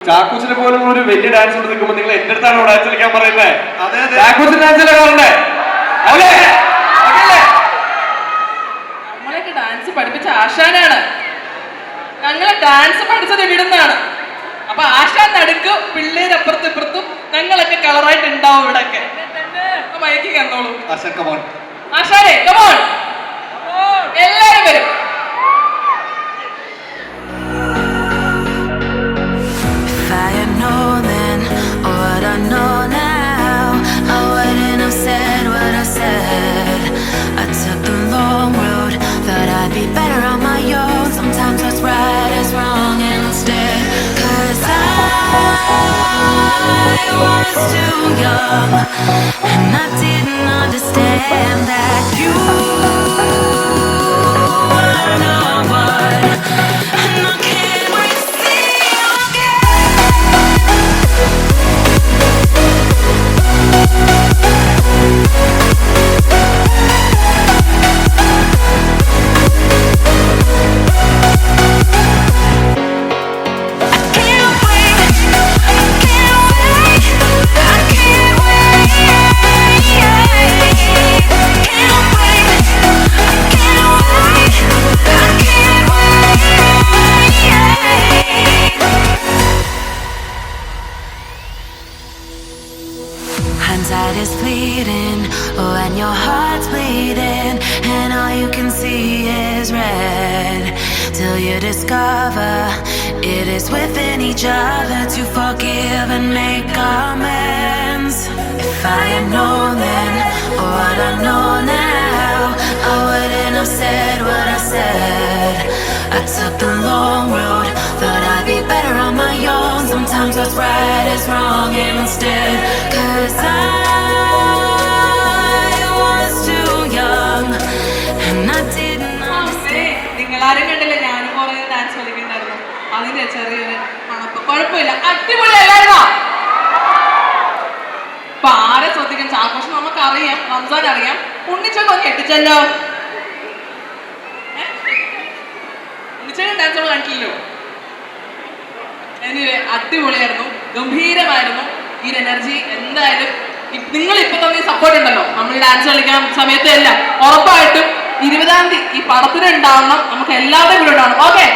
ചാക്കൂസിനെ പോലും ഒരു വലിയ ഡാൻസ് കൊണ്ട് നിൽക്കുമ്പോൾ നിങ്ങൾ എന്റെ അടുത്താണ് ഡാൻസ് കളിക്കാൻ പറയുന്നത് ചാക്കൂസിന് ഡാൻസ് അല്ലേ കാണണ്ടേ അല്ലേ? അതല്ലേ? ഡാൻസ് പഠിപ്പിച്ച ആശാനാണ്. ഞങ്ങളെ ഡാൻസ് പഠിച്ചത് ഇവിടുന്നാണ്. അപ്പൊ ആശാൻ നടുക്ക് പിള്ളേര് അപ്പുറത്തും ഇപ്പുറത്തും ഞങ്ങളൊക്കെ കളറായിട്ട് ഉണ്ടാവും ഇവിടൊക്കെ. മയക്കി കന്നോളൂ ആശാൻ കമോൺ ആശാനെ കമോൺ എല്ലാരും young, and I didn't understand that Hindsight is fleeting when oh, your heart's bleeding and all you can see is red. Till you discover it is within each other to forgive and make amends. If I had known then what I know now, I wouldn't have said what I said. I took the long road, Sometimes what's right is wrong instead. Cause I was too young and I didn't understand. നിങ്ങളാരും കണ്ടില്ല ഞാനും കുറേ dance കളിക്കണ്ടായിരുന്നു അതിന്റെ ചെറിയൊരു മണപ്പ് കുഴപ്പമില്ല. അടിപൊളി അല്ലായിരുന്നോ? ഇപ്പൊ ആരെ ശ്രദ്ധിക്കും ചാഘോഷം നമുക്ക് അറിയാം റംസാൻ അറിയാം. ഉണ്ണിച്ചൊക്കെ ഒന്ന് എട്ടിച്ചല്ലോ ഉണ്ണിച്ചേട്ടൻ ഡാൻസ് നമ്മൾ കണ്ടില്ലല്ലോ എനിവേ അടിപൊളിയായിരുന്നു. ഗംഭീരമായിരുന്നു ഈ എനർജി എന്തായാലും നിങ്ങൾ ഇപ്പൊ തന്നെ സപ്പോർട്ട് ഉണ്ടല്ലോ. നമ്മൾ ഡാൻസ് കളിക്കാൻ സമയത്ത് എല്ലാം ഉറപ്പായിട്ടും ഇരുപതാം തീയതി ഈ പടത്തിന് ഉണ്ടാവണം നമുക്ക് എല്ലാവരും കൂടെ ഉണ്ടാവണം. ഓക്കെ